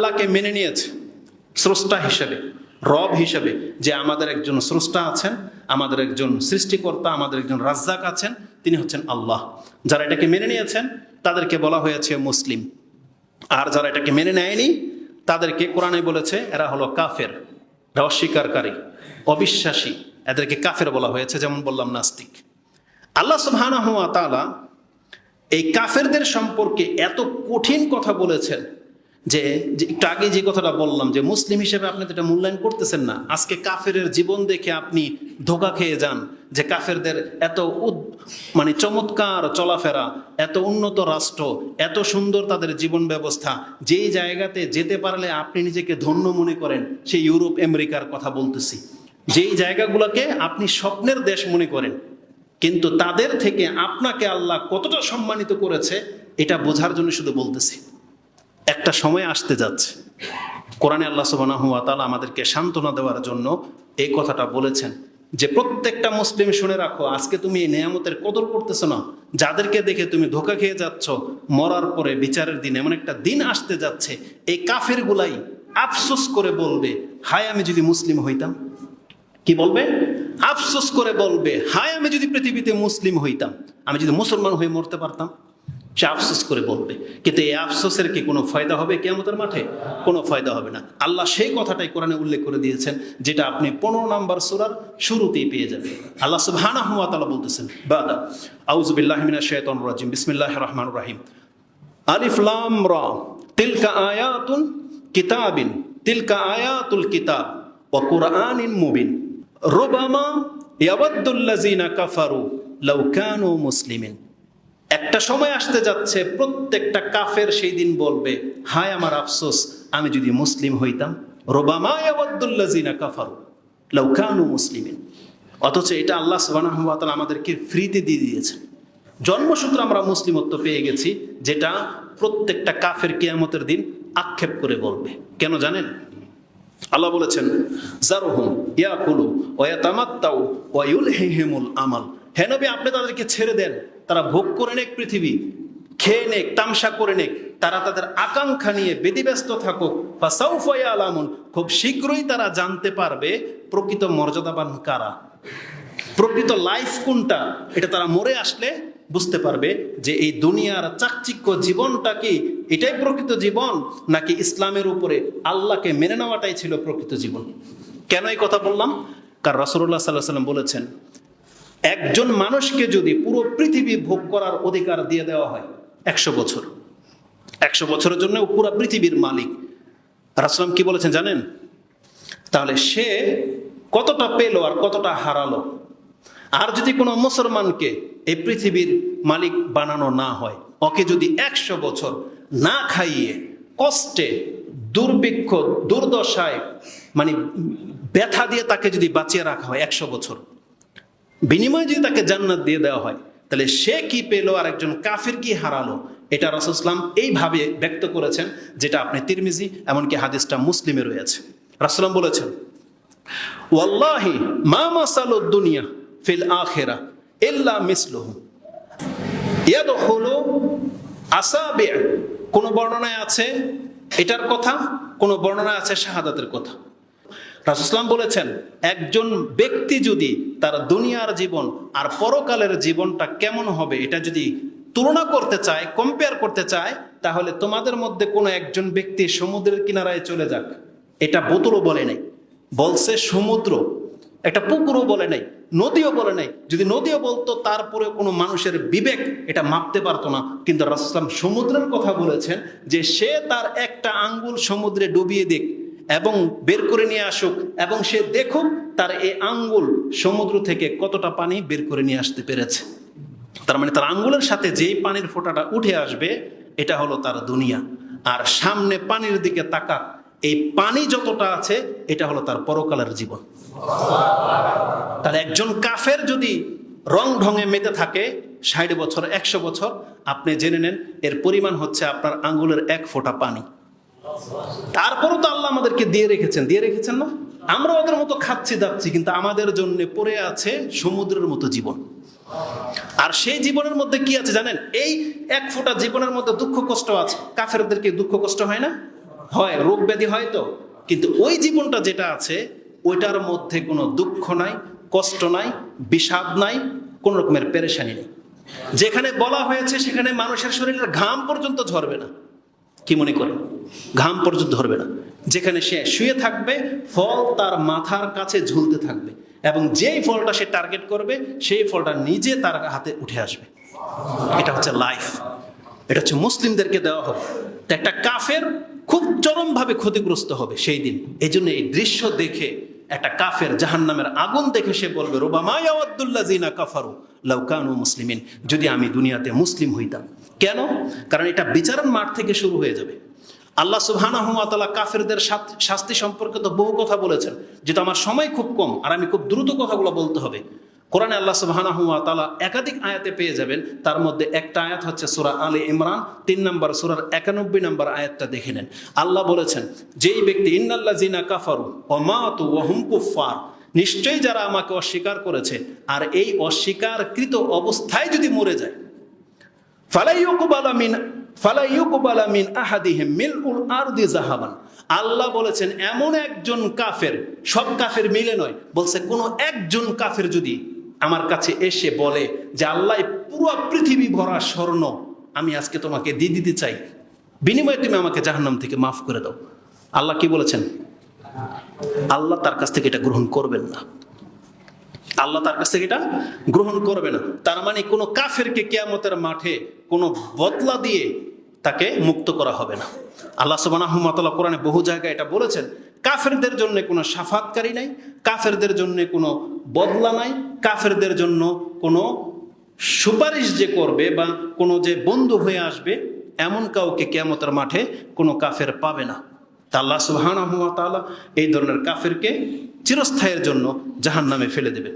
আল্লাহকে মেনে নিয়েছে স্রষ্টা হিসেবে, রব হিসেবে, যে আমাদের একজন স্রষ্টা আছেন, আমাদের একজন সৃষ্টিকর্তা, আমাদের একজন রাজ্জাক আছেন, তিনি হচ্ছেন আল্লাহ। যারা এটাকে মেনে নিয়েছেন, তাদেরকে বলা হয়েছে মুসলিম। আর যারা এটাকে মেনে নেয়নি, তাদেরকে কোরআনে বলেছে, এরা হলো কাফের। এরা অস্বীকারী, অবিশ্বাসী, এদেরকে কাফের বলা হয়েছে, যেমন বললাম, নাস্তিক। আল্লাহ সুবহানাহু ওয়া এই কাফেরদের সম্পর্কে এত কঠিন কথা বলেছেন যে একটু আগে যে কথাটা বললাম যে মুসলিম হিসেবে আপনি তো এটা মূল্যায়ন করতেছেন না। আজকে কাফের জীবন দেখে আপনি ধোকা খেয়ে যান যে কাফেরদের এত মানে চমৎকার চলাফেরা, এত উন্নত রাষ্ট্র, এত সুন্দর তাদের জীবন ব্যবস্থা। যেই জায়গাতে যেতে পারলে আপনি নিজেকে ধন্য মনে করেন, সেই ইউরোপ, আমেরিকার কথা বলতেছি। যেই জায়গাগুলোকে আপনি স্বপ্নের দেশ মনে করেন, কিন্তু তাদের থেকে আপনাকে আল্লাহ কতটা সম্মানিত করেছে, এটা বোঝার জন্য শুধু বলতেছি। একটা সময় আসতে যাচ্ছে। কোরআনে আল্লাহ সুবহানাহু ওয়া তাআলা আমাদেরকে সান্ত্বনা দেওয়ার জন্য এই কথাটা বলেছেন যে প্রত্যেকটা মুসলিম শুনে রাখো, আজকে তুমি এই নেয়ামতের কদর করতেছো না। যাদেরকে দেখে তুমি ধোকা খেয়ে যাচ্ছ, মরার পরে বিচারের দিন এমন একটা দিন আসতে যাচ্ছে, এই কাফের গুলাই আফসোস করে বলবে, হায়, আমি যদি মুসলিম হইতাম। কি বলবে? আফসোস করে বলবে, হায়, আমি যদি পৃথিবীতে মুসলিম হইতাম, আমি যদি মুসলমান হয়ে মরতে পারতাম। সে আফসোস করে বলবে। কিন্তু এই আফসোসের কি কোনো ফায়দা হবে কেমতের মাঠে? কোনো ফায়দা হবে না। আল্লাহ সেই কথাটাই কোরআনে উল্লেখ করে দিয়েছেন, যেটা আপনি পনেরো নাম্বার সুরার শুরুতেই পেয়ে যাবেন। আল্লাহ সুবহানাহু ওয়া তাআলা বলতেছেন, বাদা আউযুবিল্লাহি মিনাশ শাইতানির রাজিম। বিসমিল্লাহির রহমানির রহিম। আলিফ লাম রা। তিলকা আয়াতুন কিতাবিন। তিলকা আয়াতুল কিতাব ওয়া কুরআনিন মুবিন। রুবামা ইয়াওয়াদ্দুল্লাযিনা কাফারু লাউ মুসলিমিন। একটা সময় আসতে যাচ্ছে, প্রত্যেকটা কাফের সেই দিন বলবে, হায় আমার আফসোস, আমি যদি মুসলিম হইতাম, রোবামা ইয়াওয়াদ্দুল্লাযিনা কাফারু, লাউ কানু মুসলিমিন। অথচ এটা আল্লাহ ওয়া আমাদেরকে ফ্রিতে দিয়ে দিয়েছেন। জন্মসূত্রে আমরা মুসলিমত্ব পেয়ে গেছি, যেটা প্রত্যেকটা কাফের কিয়ামতের দিন আক্ষেপ করে বলবে। কেন জানেন? আল্লাহ বলেছেন জারহুম ইয়াকুলু ওয়া ইয়াতামাত্তাউ ওয়া ইউলহিহিমুল আমাল। হে নবী, আপনি তাদেরকে ছেড়ে দেন। তারা ভোগ করে নেক পৃথিবী, খেয়ে নেক, তামসা করে নেক, তারা তাদের আকাঙ্ক্ষা নিয়ে বেদিব্যস্ত থাকুক। বা সাউফয়া আলামুন খুব শীঘ্রই তারা জানতে পারবে প্রকৃত মর্যাদাবান কারা। প্রকৃত লাইফ কোনটা, এটা তারা মরে আসলে বুঝতে পারবে যে এই দুনিয়ার চাকচিক্য জীবনটা কি, এটাই প্রকৃত জীবন, নাকি ইসলামের উপরে আল্লাহকে মেনে নেওয়াটাই ছিল প্রকৃত জীবন। কেন এই কথা বললাম? কার রাসুল্লাহ সাল্লাহ সাল্লাম বলেছেন একজন মানুষকে যদি পুরো পৃথিবী ভোগ করার অধিকার দিয়ে দেওয়া হয়, একশো বছর। একশো বছরের জন্য পুরো পৃথিবীর মালিক। রাসলাম কি বলেছেন জানেন? তাহলে সে কতটা পেল আর কতটা হারালো? আর যদি কোনো মুসলমানকে এই পৃথিবীর মালিক বানানো না হয়, ওকে যদি একশো বছর না খাইয়ে কষ্টে, দুর্ভিক্ষ, দুর্দশায় মানে ব্যথা দিয়ে তাকে যদি বাঁচিয়ে রাখা হয়, একশো বছর। বিনিময়ে যদি তাকে জান্নাত দিয়ে দেওয়া হয়, তাহলে সে কি পেল আর একজন কাফির কি হারালো? এটা রাসুসলাম এইভাবে ব্যক্ত করেছেন, যেটা আপনি তিরমিজি, এমনকি হাদিসটা মুসলিমে রয়েছে। রাসুলাম বলেছেন, ওয়াল্লাহি মা মাসালু দুনিয়া ফিল আখেরা ইল্লা মিসলুহু। ইয়াদখুলু আসাবি। কোন বর্ণনায় আছে এটার কথা? কোন বর্ণনায় আছে শাহাদাতের কথা? রাসুসলাম বলেছেন, একজন ব্যক্তি যদি তার দুনিয়ার জীবন আর পরকালের জীবনটা কেমন হবে, এটা যদি তুলনা করতে চায় কম্পেয়ার করতে চায়, তাহলে তোমাদের মধ্যে কোনো একজন ব্যক্তি সমুদ্রের কিনারায় চলে যাক। এটা বোতলও বলে নাই, বলছে সমুদ্র। একটা পুকুরও বলে নাই, নদীও বলে নাই। যদি নদীও বলতো তারপরে কোনো মানুষের বিবেক এটা মাপতে পারতো না। কিন্তু রাসুসলাম সমুদ্রের কথা বলেছেন যে, সে তার একটা আঙ্গুল সমুদ্রে ডুবিয়ে দিক এবং বের করে নিয়ে আসুক, এবং সে দেখুক তার এই আঙ্গুল সমুদ্র থেকে কতটা পানি বের করে নিয়ে আসতে পেরেছে। তার মানে তার আঙ্গুলের সাথে যেই পানির ফোঁটাটা উঠে আসবে, এটা হলো তার দুনিয়া। আর সামনে পানির দিকে তাকা, এই পানি যতটা আছে, এটা হলো তার পরকালের জীবন। তাহলে একজন কাফের যদি রং ঢঙে মেতে থাকে, ষাট বছর, একশো বছর, আপনি জেনে নেন, এর পরিমাণ হচ্ছে আপনার আঙ্গুলের এক ফোঁটা পানি। তারপরও তো আল্লাহ আমাদেরকে দিয়ে রেখেছেন দিয়ে রেখেছেন না? আমরা ওদের মতো খাচ্ছি, দাচ্ছি, কিন্তু আমাদের জন্য পড়ে আছে সমুদ্রের মতো জীবন। আর সেই জীবনের মধ্যে কি আছে জানেন? এই এক ফোঁটা জীবনের মধ্যে দুঃখ, কষ্ট আছে। কাফেরদেরকে দুঃখ, কষ্ট হয় না? হয়, রোগ ব্যাধি হয় তো। কিন্তু ওই জীবনটা যেটা আছে, ওইটার মধ্যে কোনো দুঃখ নাই, কষ্ট নাই, বিষাদ নাই, কোন রকমের পেরেশানি নেই। যেখানে বলা হয়েছে, সেখানে মানুষের শরীরের ঘাম পর্যন্ত ঝরবে না। কি মনে করেন ঘাম পর্যন্ত ধরবে না। যেখানে সে শুয়ে থাকবে, ফল তার মাথার কাছে ঝুলতে থাকবে এবং যেই ফলটা সে টার্গেট করবে, সেই ফলটা নিজে তার হাতে উঠে আসবে। এটা হচ্ছে লাইফ এটা হচ্ছে মুসলিমদেরকে দেওয়া হবে। একটা কাফের খুব চরমভাবে ক্ষতিগ্রস্ত হবে সেই দিন। এই জন্য এই দৃশ্য দেখে একটা কাফের জাহান্নামের আগুন দেখে সে বলবে রোবামায়াওয়াদ্দুল্লাহ জিনা কাফারু লাউকানু মুসলিমিন, যদি আমি দুনিয়াতে মুসলিম হইতাম। কেন? কারণ এটা বিচারণ মাঠ থেকে শুরু হয়ে যাবে। আল্লাহ সুবহানাহুয়াতালা কাফেরদের শাস্তি সম্পর্কে তো বহু কথা বলেছেন, যেটা আমার সময় খুব কম, আর আমি খুব দ্রুত কথাগুলো বলতে হবে। কোরআনে আল্লাহ সুবহানাহুয়াতালা একাধিক আয়াতে পেয়ে যাবেন। তার মধ্যে একটা আয়াত হচ্ছে সুরা আলী ইমরান, তিন নম্বর সুরার একানব্বই নম্বর আয়াতটা দেখে নেন। আল্লাহ বলেছেন, যেই ব্যক্তি ইন্নাল্লা জিনা কাফারু অমাতু ওহুম কুফার নিশ্চয়ই যারা আমাকে অস্বীকার করেছে, আর এই অস্বীকারকৃত অবস্থায় যদি মরে যায় ফালাইয়ুকবালা মিন ফালাইয়ুকবালা মিন আহাদিহিম মিলউল আরদি জাহাবান। আল্লাহ বলেছেন, এমন একজন কাফের, সব কাফের মিলে নয়, বলছে কোনো একজন কাফের যদি আমার কাছে এসে বলে যে, আল্লাহ পুরো পৃথিবী ভরা স্বর্ণ আমি আজকে তোমাকে দিয়ে দিতে চাই। বিনিময়ে তুমি আমাকে জাহান্নাম থেকে মাফ করে দাও। আল্লাহ কি বলেছেন? আল্লাহ তার কাছ থেকে এটা গ্রহণ করবেন না। আল্লাহ তার কাছ থেকে এটা গ্রহণ করবে না। তার মানে কোনো কাফেরকে কেয়ামতের মাঠে কোনো বদলা দিয়ে তাকে মুক্ত করা হবে না। আল্লাহ সুবাহ কোরআনে বহু জায়গায় এটা বলেছেন কাফেরদের জন্য কোনো সাফাতকারী নাই, কাফেরদের জন্য কোনো বদলা নাই, কাফেরদের জন্য কোনো সুপারিশ যে করবে বা কোনো যে বন্ধু হয়ে আসবে, এমন কাউকে কেমতের মাঠে কোনো কাফের পাবে না। তাল্লা সুবাহ এই ধরনের কাফেরকে চিরস্থায়ের জন্য জাহান নামে ফেলে দেবে